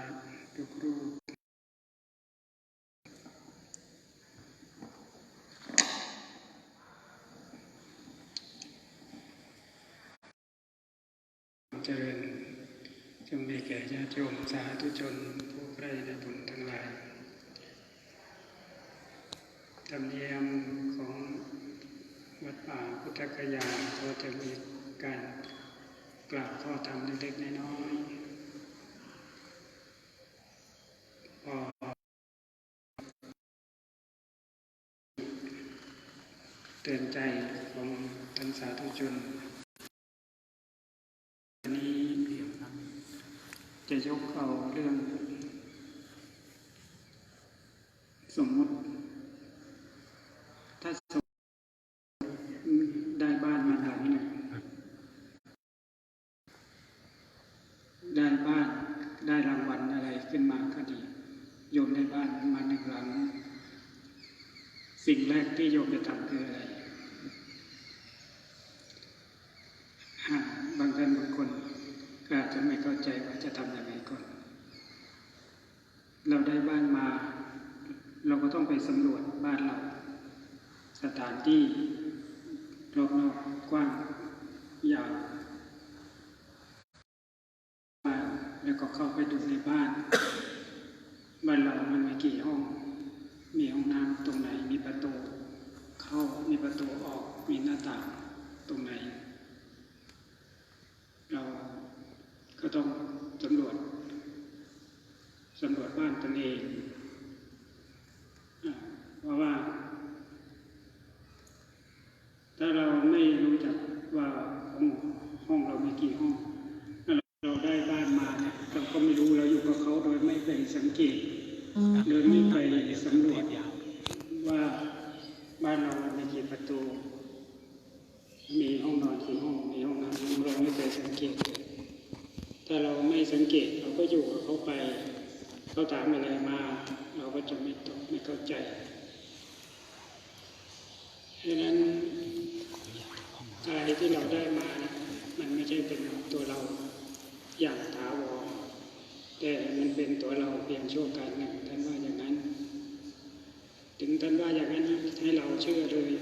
ระทุกรูปเจริญจงมีแก่ญาติโยมสาธุชนผู้ใกล้ในบุญทั้งหลายธรรมเนียมของวัดป่าพุทธกยาก็จะมีการกล่าวข้อธรรมเล็กๆน้อยๆ เตือนใจของท่านสาธุชนอันนี้จะยกเอาเรื่อง สมมติ ถ้าสมมติได้บ้านมาหลังหนึ่งได้บ้านได้รางวัลอะไรขึ้นมาก็ดีโยมได้บ้านมาหนึ่งหลัง สิ่งแรกที่โยมจะทำคืออะไรอ่าบางท่านบางคนก็อาจจะไม่เข้าใจว่าจะทำยังไงก่อน เราได้บ้านมา เราก็ต้องไป สำรวจบ้านเรา สถานที่รอบนอกกว้างยาวมาแล้วก็เข้าไปดูในบ้าน บ้านเรามันมีกี่ห้อง มีห้องน้ำตรงไหนมีประตู เข้ามีประตูออกมีหน้าต่างตรงไหน เราก็ต้องสำรวจสำรวจบ้านตนเอง ตเราก็อยู่กับเขาไปเขาถามอะไรมา เราก็จะไม่ตอบไม่เข้าใจดังนั้นอะไรที่เราได้มานะมันไม่ใช่เป็นตัวเราอย่างถาวรแต่มันเป็นตัวเราเพียงชั่วการหนึ่งท่านว่าอย่างนั้น ถึงท่านว่าอย่างนั้นให้เราเชื่อเลย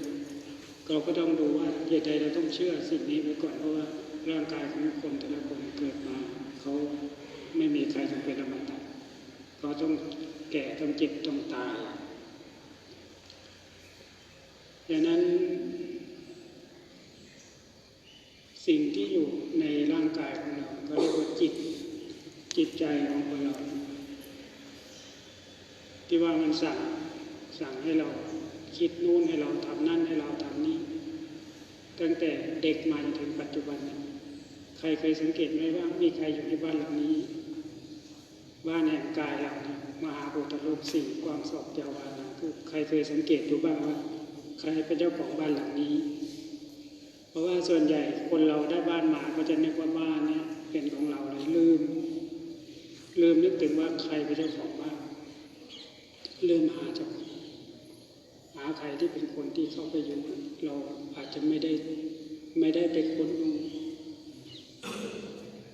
เราก็ต้องดูว่าเหตุใดเราต้องเชื่อสิ่งนี้ไว้ก่อนเพราะว่าร่างกายของคนแต่ละคนเกิดมาเขา ไม่มีใครจะเป็นอมตะเขาะต้องแก่ต้องเจ็บต้องตายดังนั้นสิ่งที่อยู่ในร่างกายของเราก็เรียกว่าจิต จิตใจของคนเรา ที่ว่ามันสั่งสั่งให้เราคิดนู่นให้เราทำนั่นให้เราทำนี่ตั้งแต่เด็กมาจนถึงปัจจุบันนี่ย ใครเคยสังเกตไหมว่ามีใครอยู่ในบ้านหลังนี้ บ้านแห่งกายเราเนี่ยมหาโพธิรูปสี่ความสอบยาวานาคือใครเคยสังเกตดูบ้างว่า ใครเป็นเจ้าของบ้านหลังนี้ เพราะว่าส่วนใหญ่คนเราได้บ้านมาก็จะนึกว่าบ้านเนี่ยเป็นของเราเลยลืม ลืมนึกถึงว่าใครเป็นเจ้าของบ้านลืมหาเจ้าของหาใครที่เป็นคนที่เข้าไปอยู่เราอาจจะไม่ได้ไม่ได้ไปค้นดู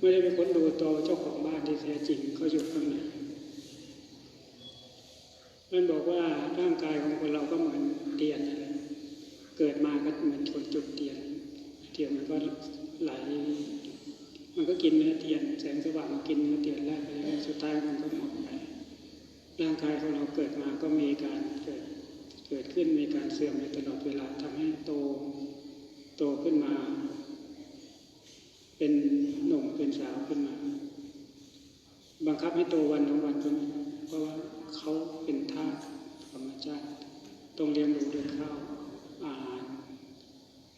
ไม่ได้ไปค้นดูตัวเจ้าของบ้านที่แท้จริงเขาอยู่ข้างในมันบอกว่าร่างกายของคนเราก็เหมือนเทียนนะเกิดมาก็เหมือนคนจุดเทียนเทียนมันก็ไหล มันก็กินเนื้อเทียน แสงสว่างกินเนื้อเทียนแล้วไปแล้วสุดท้ายมันก็หมดไปร่างกายของเราเกิดมาก็มีการเกิดเกิดขึ้นมีการเสื่อมในตลอดเวลาทำให้โต โตขึ้นมา เป็นหนุ่มเป็นสาวขึ้นมา บังคับให้โตวันทั้งวันก็ไม่ได้เพราะว่าเขาเป็นธาตุธรรมชาติต้องเลี้ยงดูด้วยข้าวอาหาร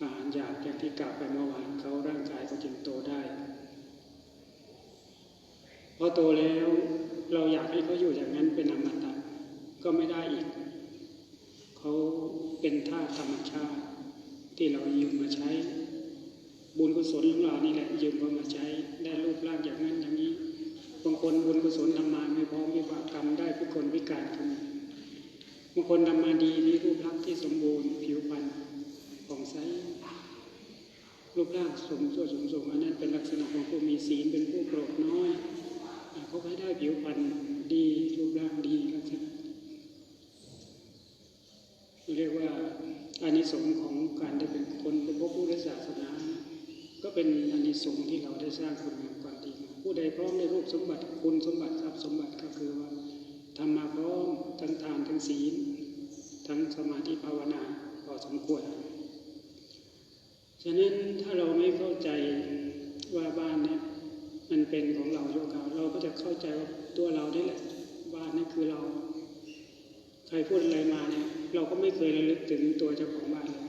อาหารหยาบอย่างที่กล่าวไปเมื่อวานเขาร่างกายก็จึงโตได้พอโตแล้วเราอยากให้เขาอยู่อย่างนั้นเป็นอมตะก็ไม่ได้อีก เขาเป็นทาตุธรรมชาติที่เรายืมมาใช้ บุญกุศลของเรานี่แหละยืมเขามาใช้ได้รูปร่างอย่างนั้นอย่างนี้บางคนบุญกุศลทำมาไม่พร้อมวิบากกรรมได้พิกลพิการขึ้นบางคนทำมาดีมีรูปลักษณ์ที่สมบูรณ์ผิวพรรณผ่องใสรูปร่างสมส่วนสมสมอันนั้นเป็นลักษณะของผู้มีศีลเป็นผู้โกรธน้อยเขาให้ได้ผิวพรรณดีรูปร่างดีลักษณะเรียกว่าอานิสงส์ของการได้เป็นคนเป็นพวกพุทธศาสนา ก็เป็นอานิสงส์ที่เราได้สร้างคุณงามความดีผู้ใดพร้อมในรูปสมบัติคุณสมบัติทรัพย์สมบัติก็คือว่าทำมาพร้อมทั้งทานทั้งศีลทั้งสมาธิภาวนาพอสมควร ฉะนั้นถ้าเราไม่เข้าใจว่าบ้านเนี่ยมันเป็นของเราโยกเขาเราก็จะเข้าใจว่าตัวเรานี่แหละบ้านนี่คือเรา ใครพูดอะไรมาเนี่ย เราก็ไม่เคยระลึกถึงตัวเจ้าของบ้านเลย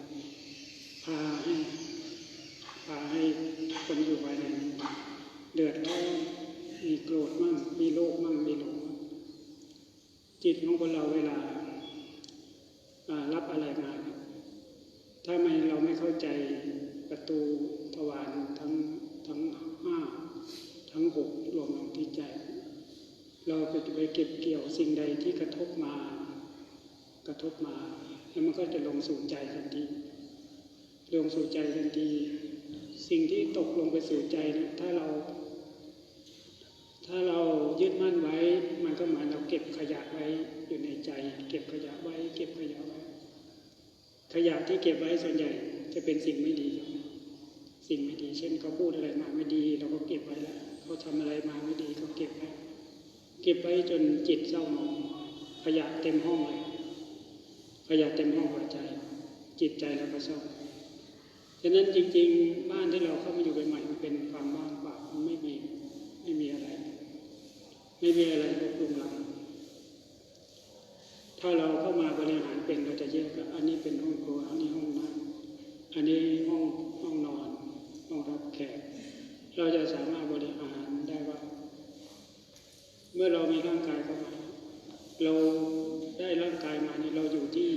พาให้พาให้คนอยู่ภายในเดือดร้อนมีโกรธมั่ง มีโลภมั่งมีหลงมั่ง จิตของคนเราเวลารับอะไรมาถ้าไม่เราไม่เข้าใจประตูทวารทั้งทั้งห้าทั้งหกรวมลงที่ใจ เราไปไปเก็บเกี่ยวสิ่งใดที่กระทบมา กระทบมา แล้วมันก็จะลงสู่ใจทันทีลงสู่ใจทันที สิ่งที่ตกลงไปสู่ใจถ้าเรา ถ้าเรา ยึดมั่นไว้ มันก็เหมือนเราเก็บขยะไว้อยู่ในใจ เก็บขยะไว้ เก็บขยะไว้ ขยะที่เก็บไว้ส่วนใหญ่จะเป็นสิ่งไม่ดีสิ่งไม่ดี เช่นเขาพูดอะไรมาไม่ดีเราก็เก็บไว้แล้วเขาทำอะไรมาไม่ดีก็เก็บไว้เก็บไว้จนจิตเศร้าหมองขยะเต็มห้องเลยขยะเต็มห้องหัวใจ จิตใจเราก็เศร้าฉะนั้นจริง ๆ บ้านที่เราเข้ามาอยู่ใหม่ๆมันเป็นความว่างเปล่ามันไม่มีไม่มีอะไร ไม่มีอะไรควบคุมเราถ้าเราเข้ามาบริหารเป็นเราจะแยกอันนี้เป็นห้องครัวอันนี้ห้องน้ำอันนี้ห้องห้องนอนห้องรับแขกเราจะสามารถบริหารได้ว่า เมื่อเรามีร่างกายเข้ามาเราได้ร่างกายมานี่เราอยู่ที่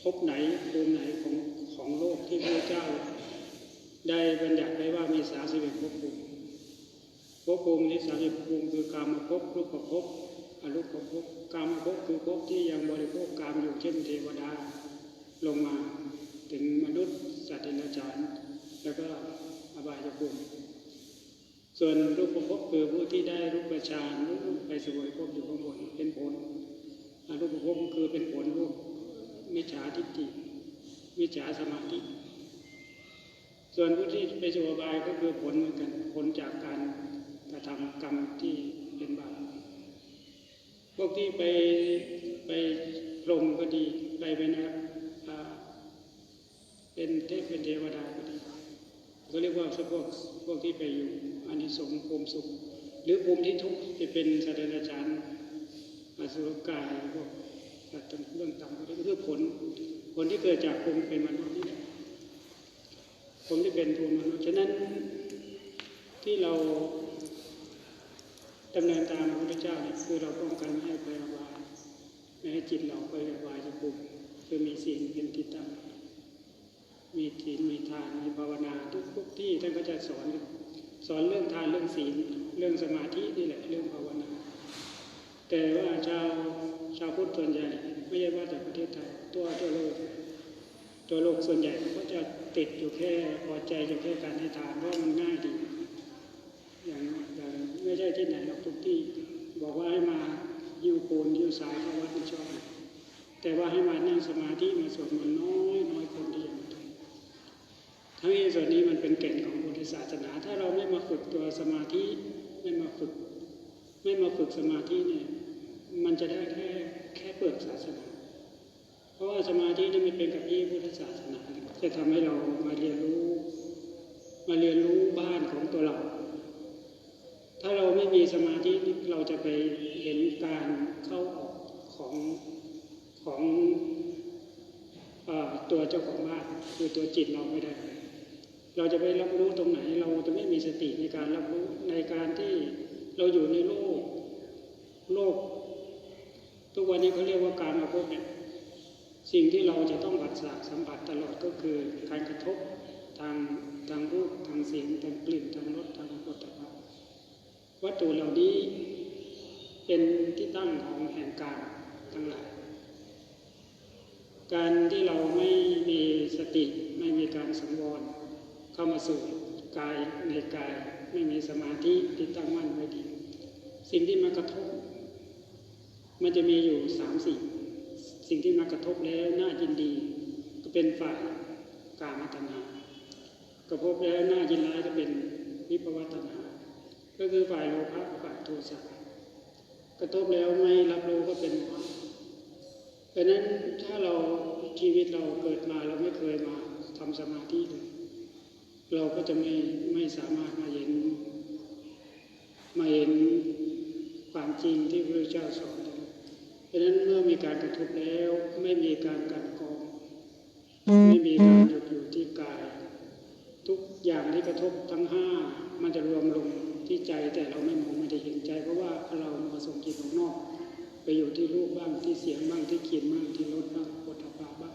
ภพไหนภูมิไหนของของโลกที่พระเจ้า ได้บัญญัติไว้ว่ามีสาสิบเอ็ดภพภูมิ ภพภูมิที่สาสิภูมิคือกามภพรูปภพอรูปภพกามภพคือภพที่ยังบริโภคกามอยู่เช่นเทวดาลงมาถึงมนุษย์สัตว์เดรัจฉานแล้วก็อบายภูมิส่วนรูปภพคือผู้ที่ได้รูปฌานรูปไปสวยภพอยู่ข้างบนเป็นผลอรูปภพคือเป็นผลรูปมิจฉาทิฏฐิมิจฉาสมาธิ ส่วนผู้ที่ไปสู่อบายก็คือผลเหมือนกันผลจากการ ระทำกรรมที่เป็นบาปพวกที่ไปไปพรมก็ดีไปเป็นอ่าเป็นเทพเป็นเทวดาก็ดีก็เรียกว่าพวกพวกที่ไปอยู่อานิสงส์ภูมิสุข หรือภูมิที่ทุกข์ที่เป็นสัตว์รัจฉานอสุรกายพวกสัตว์เรื่องต่ำก็คือผล ผลที่เกิดจากภูมิเป็นมนุษย์นี่แหละภูมิที่เป็นภูมิมนุษย์ฉะนั้นที่เรา ดำเนินตามพระพุทธเจ้าเนี่ยคือเราป้องกันไม่ให้ไปอบายไม่ให้จิตเราไปอบายจะภูมิคือมีสิ่งเป็นที่ตั้งมีศีลมีทานมีภาวนาทุกทุกที่ท่านก็จะสอนสอนเรื่องทานเรื่องศีลเรื่องสมาธินี่แหละเรื่องภาวนา แต่ว่าชาวชาวพุทธส่วนใหญ่ไม่ใช่ว่าแต่ประเทศไทยตัวทั่วโลกตัวโลกส่วนใหญ่ก็จะติดอยู่แค่พอใจอยู่แค่การให้ทานเพราะมันง่ายดี อย่างอย่างไม่ ใช่ที่ไหนหรอกทุกที่ บอกว่าให้มายิ้วโคนยิ้วสายเข้าวัดไม่ชอบแต่ว่าให้มานั่งสมาธิมาสวดมนต์น้อยน้อยคนที่ยังม่ทำทั้งนี้ส่วนนี้มันเป็นเก่งของพุทธศาสนา ถ้าเราไม่มาฝึกตัวสมาธิไม่มาฝึก ไม่มาฝึกสมาธิเนี่ย มันจะได้แค่แค่เปิดศาสนา เพราะว่าสมาธินี่มันเป็นกับที่พุทธศาสนา จะทำให้เรามาเรียนรู้ มาเรียนรู้บ้านของตัวเรา ถ้าเราไม่มีสมาธิเราจะไปเห็นการเข้าออกของของอตัวเจ้าของบ้านคือตัวจิตเราไม่ได้ เราจะไปรับรู้ตรงไหน เราจะไม่มีสติในการรับรู้ในการที่เราอยู่ในโลกโลก ทุกวันนี้เขาเรียกว่าการมาพบเนี่ยสิ่งที่เราจะต้องบัดสากสัมผัสตลอดก็คือการกระทบทางทางรูปทางเสียงทางกลิ่นทางรสทางโผฏฐัพพะ วัตถุเหล่านี้เป็นที่ตั้งของแห่งการทั้งหลาย การที่เราไม่มีสติไม่มีการสังวรเข้ามาสู่กายในกายไม่มีสมาธิที่ตั้งมั่นไว้ดี สิ่งที่มากระทบ มันจะมีอยู่สามสิ่งสิ่งที่มากระทบแล้วน่ายินดี ก็เป็นฝ่ายกามตัณหากระทบแล้วน่ายินร้ายก็เป็นวิภวตัณหา ก็คือฝ่ายโลภะฝ่ายโทสะกระทบแล้วไม่รับรู้ก็เป็นโมหะเพราะนั้นถ้าเราชีวิตเราเกิดมาเราไม่เคยมาทำสมาธิเลยเราก็จะไม่ไม่สามารถมาเห็นมาเห็นความจริงที่พระเจ้าสอนได้เพราะนั้นเมื่อมีการกระทบแล้วไม่มีการกันกองไม่มีการหยุดอยู่ที่กาย ทุกอย่างที่กระทบทั้งห้ามันจะรวม ใจแต่เราไม่มองไม่ได้เห็นใจ เพราะว่าเรามาส่งจิตออกนอก ไปอยู่ที่รูปบ้างที่เสียงบ้างที่กลิ่นบ้างที่รสบ้างปวดท้าบ้าง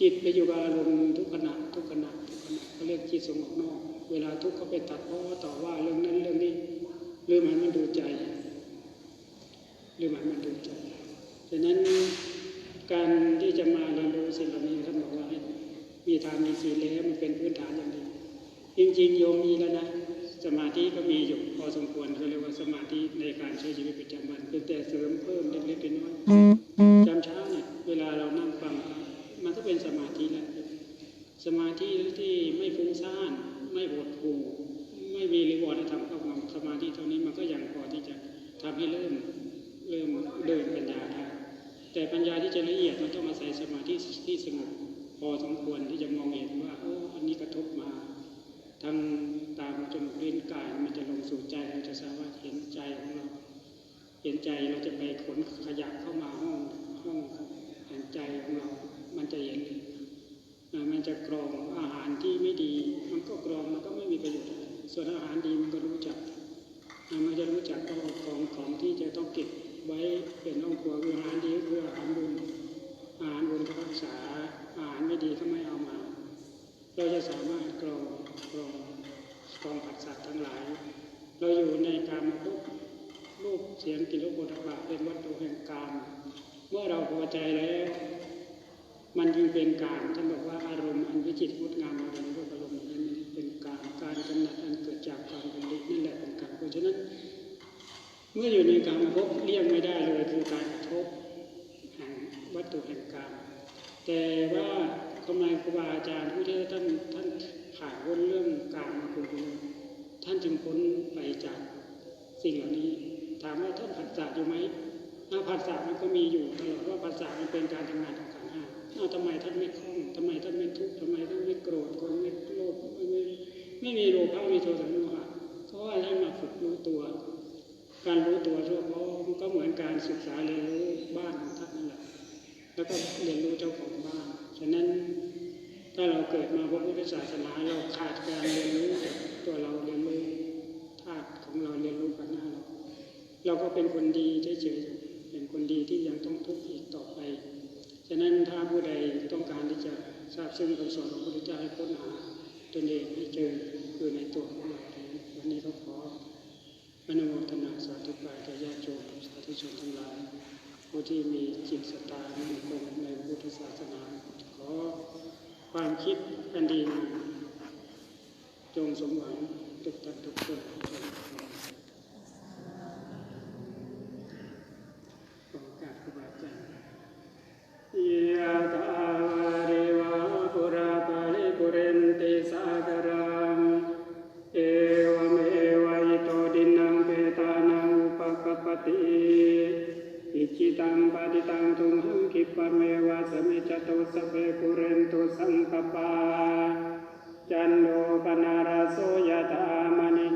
จิตไปอยู่กับอารมณ์ทุกขณะทุกขณะทุกขณะเขาเรียกจิตส่งออกนอก เวลาทุกข์ก็ไปตัดเพราะว่าต่อว่าเรื่องนั้นเรื่องนี้หรือมันมันดูใจหรือมันมันดูใจดังนั้นการที่จะมาเรียนรู้สิ่งเหล่านี้ท่านบอกว่าให้มีทานมีศีลแล้วมันเป็นพื้นฐานอย่างดีจริงๆโยมมีแล้วนะ สมาธิก็มีอยู่พอสมควรเขาเรียกว่าสมาธิในการใช้ชีวิตประจำวันเป็นแต่เสริมเพิ่มเล็กๆน้อยๆจำเช้าเนี่ยเวลาเรานั่งฟังมันก็เป็นสมาธิแล้วสมาธิที่ไม่ฟุ้งซ่านไม่หดหู่ไม่มีรีวอร์ดทำเข้ามาสมาธิเท่านี้มันก็ยังพอที่จะทำให้เริ่มเริ่มเดินปัญญาได้แต่ปัญญาที่จะละเอียดมันต้องอาศัยสมาธิที่สงบพอสมควรที่จะมองเห็นว่าโอ้อันนี้กระทบมาทาง ตามจนเล่นกายมันจะลงสู่ใจเราจะสามารถเห็นใจของเราเห็นใจเราจะไปขนขยะเข้ามาห้องห้องแห่งใจของเรา มันจะเห็นเลยมันจะกรองอาหารที่ไม่ดี มันก็กรองมันก็ไม่มีประโยชน์ส่วนอาหารดีมันก็รู้จักมันจะรู้จักก็ของของที่จะต้องเก็บไว้เป็นห้องครัวคืออาหารดีก็คืออาหารบุญอาหารบุญก็รักษาอาหารไม่ดีก็ไม่เอามา เราจะสามารถกรองกรอง กองผัสสะทั้งหลาย เราอยู่ในการมาพบรูปเสียงกลิ่นรสโผฏฐัพเป็นวัตถุแห่งกามเมื่อเราพอใจแล้ว มันจึงเป็นการท่านบอกว่าอารมณ์อันวิจิตรงดงามอารมณ์รูปอารมณ์นั้นเป็นการการกำหนัดอันเกิดจากความเป็นฤทธิ์นั่นแหละเป็นการเพราะฉะนั้น เมื่ออยู่ในการมาพบเลี่ยงไม่ได้เลยคือการกระทบแห่งวัตถุแห่งกามแต่ว่าทำไมครูบาอาจารย์ผู้ที่ท่านท่าน ผ่านพ้นเรื่องการมาคุณคุณท่านจึงพ้นไปจากสิ่งเหล่านี้ ถามว่าท่านผัสสะอยู่ไหมอาผัสสะมันก็มีอยู่ตลอดว่าผัสสะมันเป็นการทำงานของขันห้าอ้าทำไมท่านไม่คล่องทำไมท่านไม่ทุกข์ทำไมท่านไม่โกรธคนไม่โลภไม่ไม่ไม่มีโลภะม่มีโทสะไม่มีโมหะเพราะว่าท่านมาฝึกรู้ตัว การรู้ตัวทั่วพร้อมก็เหมือนการศึกษาเรียนรู้บ้านของท่านนั่นแหละแล้วก็เรียนรู้เจ้าของบ้านฉะนั้น ถ้าเราเกิดมาพบพุทธศาสนาเราขาดการเรียนรู้ตัวเราเรียนรู้ธาตุของเราเรียนรู้กันหน้าเรา เราก็เป็นคนดีเฉยๆเป็นคนดีที่ยังต้องทุกข์อีกต่อไปฉะนั้นถ้าผู้ใดต้องการที่จะทราบซึ่งคำสอนของพระพุทธเจ้าให้ค้นหาตนเองให้เจอคือในตัวของเราเองวันนี้ก็ขออนุโมทนาสาธุการแก่ญาติโยมสาธุชนทั้งหลายผู้ที่มีจิตศรัทธามั่นคงในพุทธศาสนาขอ ความคิดอันดีงามจงสมหวังทุกท่านทุกคน มิจตุสเปกุเรนตุสังกปาจันโลปนาราโสยธามณิ